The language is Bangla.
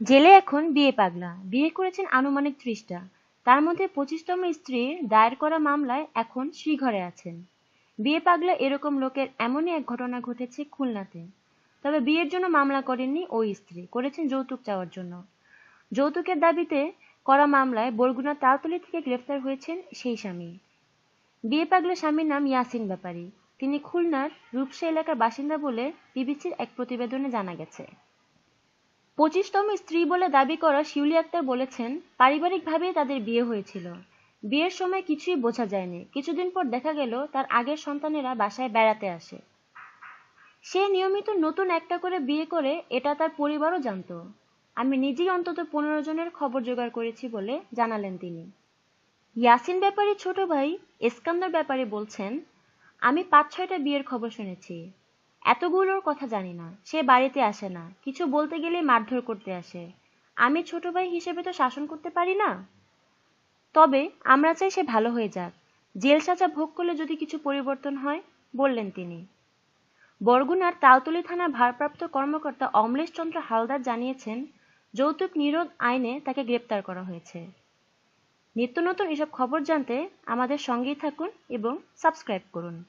জেলে এখন বিয়ে পাগলা। বিয়ে করেছেন আনুমানিক ত্রিশটা। তার মধ্যে পঁচিশতম স্ত্রীর দায়ের করা মামলায় এখন শ্রীঘরে আছেন। বিয়ে পাগলা এরকম লোকের এমনই এক ঘটনা ঘটেছে খুলনাতে। তবে বিয়ের জন্য মামলা করেননি ওই স্ত্রী, করেছেন যৌতুক চাওয়ার জন্য। যৌতুকের দাবিতে করা মামলায় বরগুনা তালতলি থেকে গ্রেফতার হয়েছেন সেই স্বামী। বিয়ে পাগলা স্বামীর নাম ইয়াসিন ব্যাপারী। তিনি খুলনার রূপসা এলাকার বাসিন্দা বলে বিবিসির এক প্রতিবেদনে জানা গেছে। পঁচিশতম স্ত্রী বলে দাবি করা শিউলি আক্তার বলেছেন, পারিবারিকভাবেই তাদের বিয়ে হয়েছিল। বিয়ের সময় কিছুই বোঝা যায়নি। কিছুদিন পর দেখা গেল, তার আগের সন্তানেরা বাসায় বেড়াতে আসে। সে নিয়মিত নতুন একটা করে বিয়ে করে, এটা তার পরিবারও জানতো। আমি নিজেই অন্তত পনেরো জনের খবর জোগাড় করেছি বলে জানালেন তিনি। ইয়াসিন ব্যাপারী ছোট ভাই এসকান্দার ব্যাপারে বলছেন, আমি পাঁচ ছয়টা বিয়ের খবর শুনেছি। এতগুলোর কথা জানি না। সে বাড়িতে আসে না। কিছু বলতে গেলে মারধর করতে আসে। আমি ছোট ভাই হিসেবে তো শাসন করতে পারি না? তবে আমরা চাই সে ভালো হয়ে যাক। জেল সাজা ভোগ করলে যদি কিছু পরিবর্তন হয়, বললেন তিনি। বরগুনার তালতলি থানার ভারপ্রাপ্ত কর্মকর্তা অমলেশ চন্দ্র হালদার জানিয়েছেন, যৌতুক নিরোধ আইনে তাকে গ্রেপ্তার করা হয়েছে। নিত্য নতুন এসব খবর জানতে আমাদের সঙ্গেই থাকুন এবং সাবস্ক্রাইব করুন।